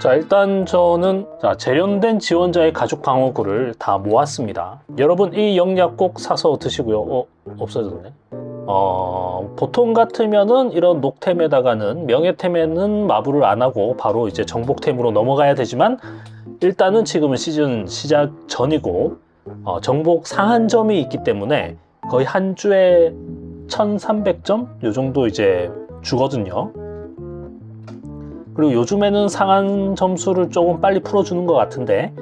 자 일단 저는 자, 재련된 지원자의 가죽 방어구를 다 모았습니다. 여러분 이 영약 꼭 사서 드시고요. 어 없어졌네. 어 보통 같으면은 이런 녹템에다가는 명예템에는 마블을 안 하고 바로 이제 정복템으로 넘어가야 되지만 일단은 지금은 시즌 시작 전이고 어, 정복 상한점이 있기 때문에 거의 한 주에 1300점 요 정도 이제 주거든요. 그리고 요즘에는 상한 점수를 조금 빨리 풀어주는 것 같은데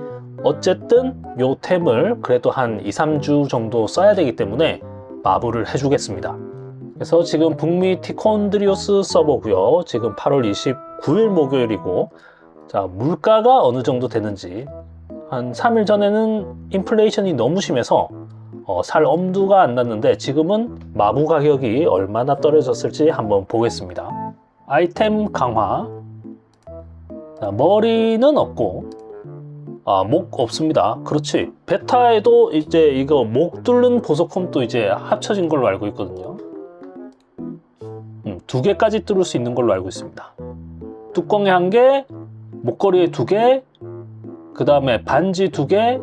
어쨌든 요 템을 그래도 한 2, 3주 정도 써야 되기 때문에 마블을 해주겠습니다. 그래서 지금 북미 티콘드리오스 서버고요. 지금 8월 29일 목요일이고 자 물가가 어느 정도 되는지 한 3일 전에는 인플레이션이 너무 심해서 어, 살 엄두가 안 났는데 지금은 마부 가격이 얼마나 떨어졌을지 한번 보겠습니다. 아이템 강화 자, 머리는 없고 아, 목 없습니다. 그렇지. 베타에도 이제 이거 목 뚫는 보석홈도 이제 합쳐진 걸로 알고 있거든요. 음, 두 개까지 뚫을 수 있는 걸로 알고 있습니다. 뚜껑에 한 개, 목걸이에 두 개, 그 다음에 반지 두 개,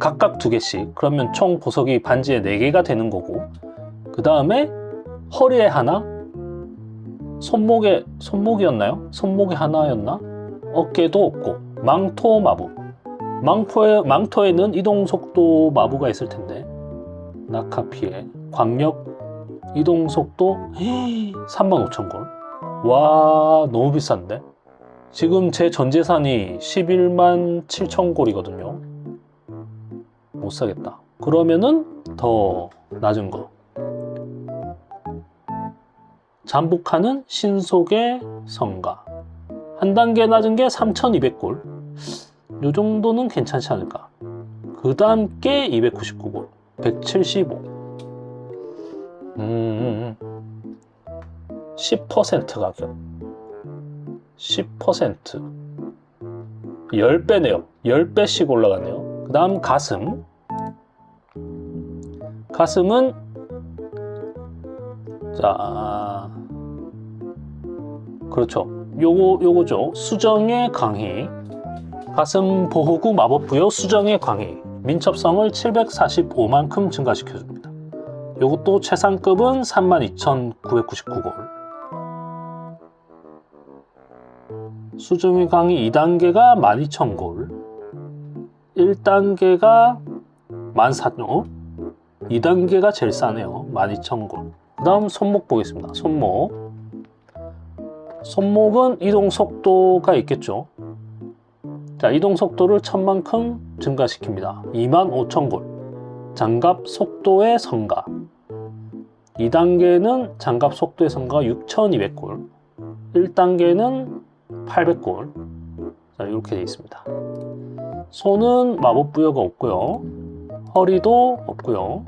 각각 두 개씩. 그러면 총 보석이 반지에 네 개가 되는 거고, 그 다음에 허리에 하나, 손목에 손목이었나요? 손목에 하나였나? 어깨도 없고 망토 마부. 망토에 망토에는 이동 속도 마부가 있을 텐데 피해, 광역 이동 속도 35,000골. 와 너무 비싼데? 지금 제 전 재산이 11만 7천 골이거든요. 못 사겠다. 그러면은 더 낮은 거. 잠복하는 신속의 성가. 한 단계 낮은 게 3,200골. 요 정도는 괜찮지 않을까. 그 다음 게 299골. 175. 음, 10% 가격. 10% 10배네요. 10배씩 올라가네요. 그 다음 가슴. 가슴은 자 그렇죠. 요거 요거죠. 수정의 강의. 가슴 보호구 마법 부여 수정의 강의. 민첩성을 745만큼 증가시켜 줍니다. 요것도 최상급은 32,999골. 수정의 강의 2단계가 12,000골. 1단계가 14,000골. 2단계가 제일 싸네요. 12,000골. 그 다음 손목 보겠습니다. 손목. 손목은 이동 속도가 있겠죠. 자, 이동 속도를 천만큼 증가시킵니다. 25,000골. 장갑 속도의 성가. 2단계는 장갑 속도의 성가 6,200골. 1단계는 800골. 자, 이렇게 되어 있습니다. 손은 마법 부여가 없고요. 허리도 없고요.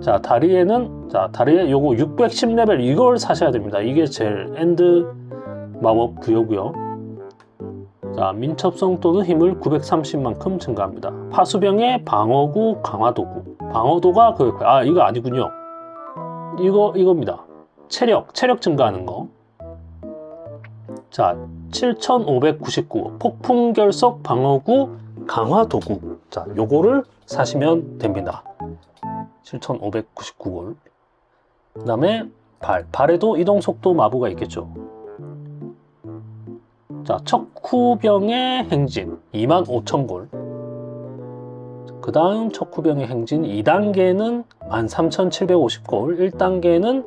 자, 다리에는 자, 다리에 요거 610레벨 이걸 사셔야 됩니다. 이게 제일 엔드 마법 부여고요. 자, 민첩성 또는 힘을 930만큼 증가합니다. 파수병의 방어구 강화도구. 방어도가 그, 아, 이거 아니군요. 이거, 이겁니다. 체력, 체력 증가하는 거. 자, 7599. 폭풍 결석 방어구 강화 도구. 자, 요거를 사시면 됩니다. 7599골. 그 다음에 발. 발에도 이동 속도 마부가 있겠죠. 자, 척후병의 행진 25,000골. 그 다음 척후병의 행진 2단계는 13,750골, 1단계는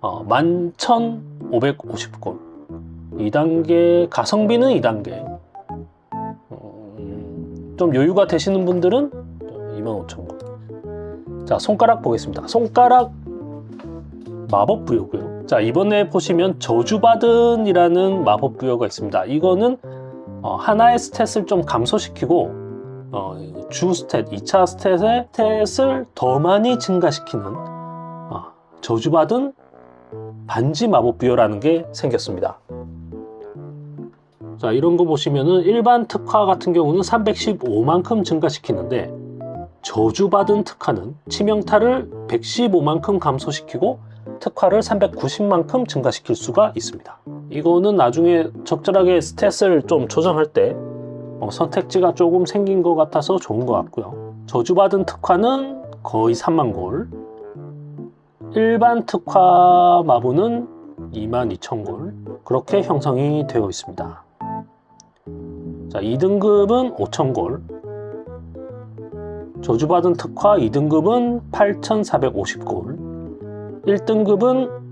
어, 11,550골. 2단계 가성비는 2단계. 음, 좀 여유가 되시는 분들은 25,000골. 자, 손가락 보겠습니다. 손가락 마법 부여고요. 자, 이번에 보시면 저주받은 이라는 마법 부여가 있습니다. 이거는 어, 하나의 스탯을 좀 감소시키고 어, 주 스탯, 2차 스탯의 스탯을 더 많이 증가시키는 어, 저주받은 반지 마법 부여라는 게 생겼습니다. 자, 이런 거 보시면은 일반 특화 같은 경우는 315만큼 증가시키는데 저주받은 특화는 치명타를 115만큼 감소시키고 특화를 390만큼 증가시킬 수가 있습니다. 이거는 나중에 적절하게 스탯을 좀 조정할 때 어, 선택지가 조금 생긴 것 같아서 좋은 것 같고요. 저주받은 특화는 거의 3만 골. 일반 특화 마부는 2만 2천 골. 그렇게 형성이 되어 있습니다. 자, 2등급은 5천 골. 저주받은 특화 2등급은 8,450골. 1등급은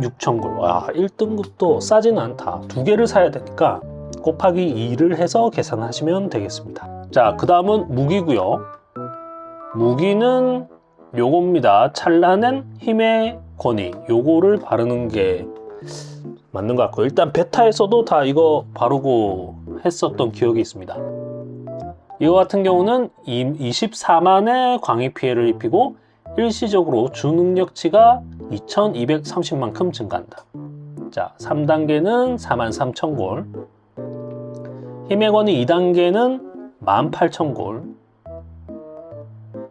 6,000골. 와, 1등급도 싸지는 않다. 두 개를 사야 되니까 곱하기 2를 해서 계산하시면 되겠습니다. 자, 그 다음은 무기고요. 무기는 요겁니다. 찬란한 힘의 권위. 요거를 바르는 게 맞는 것 같고 일단 베타에서도 다 이거 바르고 했었던 기억이 있습니다. 이거 같은 경우는 24만의 광희 피해를 입히고 일시적으로 주능력치가 2230만큼 증가한다. 자, 3단계는 43,000골. 힘의 권위 2단계는 18,000골.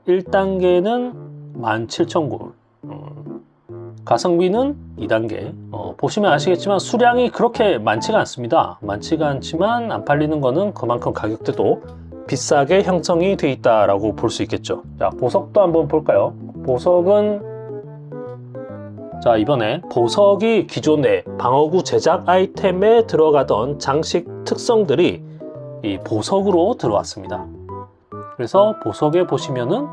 1단계는 17,000골. 음, 가성비는 2단계. 어, 보시면 아시겠지만 수량이 그렇게 많지가 않습니다. 많지가 않지만 안 팔리는 거는 그만큼 가격대도 비싸게 형성이 돼 있다라고 볼 수 있겠죠. 자, 보석도 한번 볼까요? 보석은 자, 이번에 보석이 기존의 방어구 제작 아이템에 들어가던 장식 특성들이 이 보석으로 들어왔습니다. 그래서 보석에 보시면은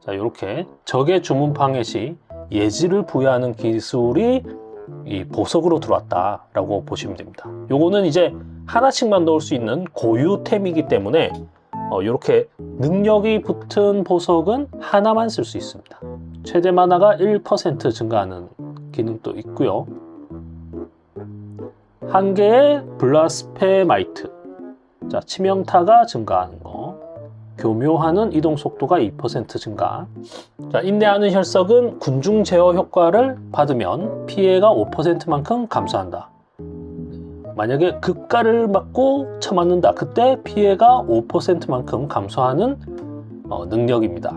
자, 이렇게 적의 주문 방해 시 예지를 부여하는 기술이 이 보석으로 들어왔다 라고 보시면 됩니다. 요거는 이제 하나씩만 넣을 수 있는 고유템이기 때문에 어, 이렇게 능력이 붙은 보석은 하나만 쓸 수 있습니다. 최대 만화가 1% 증가하는 기능도 있고요. 한 개의 블라스페마이트, 자 치명타가 증가하는 거, 교묘하는 이동 속도가 2% 증가. 자 인내하는 혈석은 군중 제어 효과를 받으면 피해가 5%만큼 감소한다. 만약에 급가를 맞고 쳐맞는다. 그때 피해가 5%만큼 감소하는 어, 능력입니다.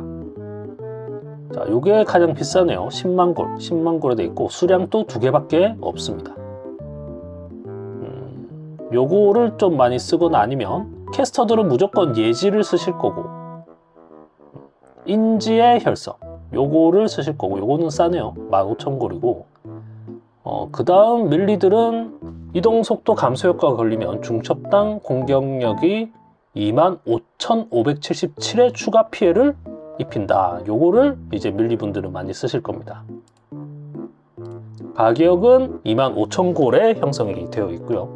자, 요게 가장 비싸네요. 10만 골, 10만 골에 돼 있고 수량도 두 개밖에 없습니다. 음, 요거를 좀 많이 쓰거나 아니면 캐스터들은 무조건 예지를 쓰실 거고 인지의 혈석 요거를 쓰실 거고 요거는 싸네요. 15,000골이고 어, 그 다음 밀리들은 이동 속도 감소 효과가 걸리면 중첩당 공격력이 25,577의 추가 피해를 입힌다. 요거를 이제 밀리분들은 많이 쓰실 겁니다. 가격은 25,000골에 형성이 되어 있고요.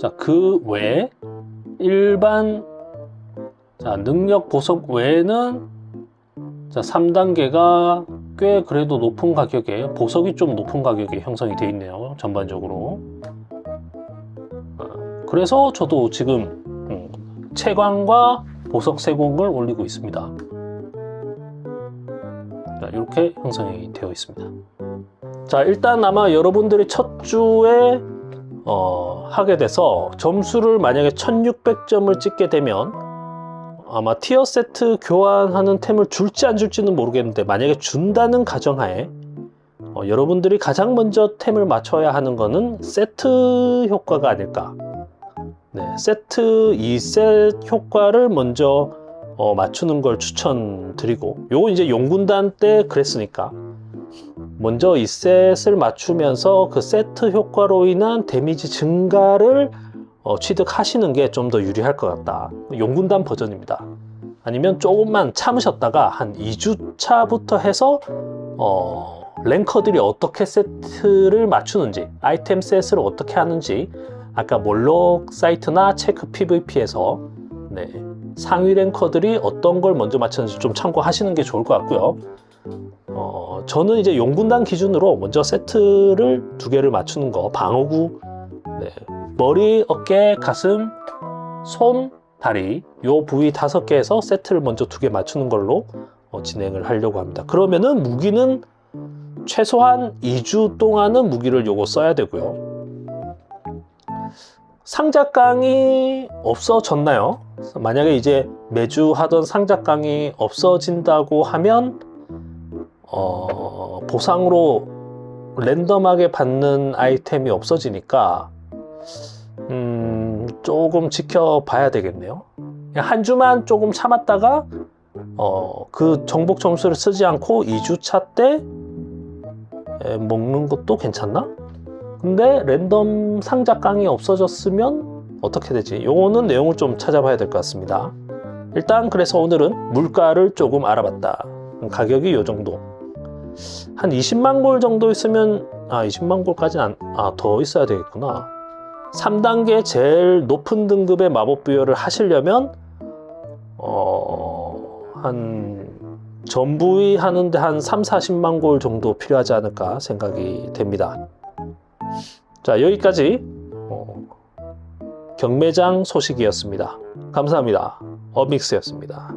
자, 그 외에 일반 자, 능력 보석 외에는 자, 3단계가 꽤 그래도 높은 가격에 보석이 좀 높은 가격에 형성이 되어 있네요. 전반적으로. 어, 그래서 저도 지금 음, 채광과 보석 세공을 올리고 있습니다. 자, 이렇게 형성이 되어 있습니다. 자, 일단 아마 여러분들이 첫 주에 어, 하게 돼서 점수를 만약에 1600점을 찍게 되면 아마 티어 세트 교환하는 템을 줄지 안 줄지는 모르겠는데 만약에 준다는 가정하에 어, 여러분들이 가장 먼저 템을 맞춰야 하는 거는 세트 효과가 아닐까. 네, 세트 2셋 효과를 먼저 어, 맞추는 걸 추천드리고 요거 이제 용군단 때 그랬으니까 먼저 2셋을 맞추면서 그 세트 효과로 인한 데미지 증가를 어, 취득하시는 게 좀 더 유리할 것 같다. 용군단 버전입니다. 아니면 조금만 참으셨다가 한 2주차부터 해서 어, 랭커들이 어떻게 세트를 맞추는지 아이템 셋을 어떻게 하는지 아까 몰록 사이트나 체크 PVP에서 네, 상위 랭커들이 어떤 걸 먼저 맞추는지 좀 참고하시는 게 좋을 것 같고요. 어, 저는 이제 용군단 기준으로 먼저 세트를 두 개를 맞추는 거 방어구 네, 머리, 어깨, 가슴, 손, 다리 요 부위 다섯 개에서 세트를 먼저 두 개 맞추는 걸로 어, 진행을 하려고 합니다. 그러면은 무기는 최소한 2주 동안은 무기를 요거 써야 되고요. 상작강이 없어졌나요? 만약에 이제 매주 하던 상작강이 없어진다고 하면 어, 보상으로 랜덤하게 받는 아이템이 없어지니까 음, 조금 지켜봐야 되겠네요. 한 주만 조금 참았다가 어, 그 정복 점수를 쓰지 않고 2주차 때 에, 먹는 것도 괜찮나? 근데 랜덤 상자 깡이 없어졌으면 어떻게 되지? 요거는 내용을 좀 찾아봐야 될 것 같습니다. 일단 그래서 오늘은 물가를 조금 알아봤다. 가격이 요 정도. 한 20만 골 정도 있으면 아 20만 골까지는 아 더 있어야 되겠구나. 3단계 제일 높은 등급의 마법 부여를 하시려면 어 한 전부위 하는데 한 3, 40만 골 정도 필요하지 않을까 생각이 됩니다. 자, 여기까지 어, 경매장 소식이었습니다. 감사합니다. 어믹스였습니다.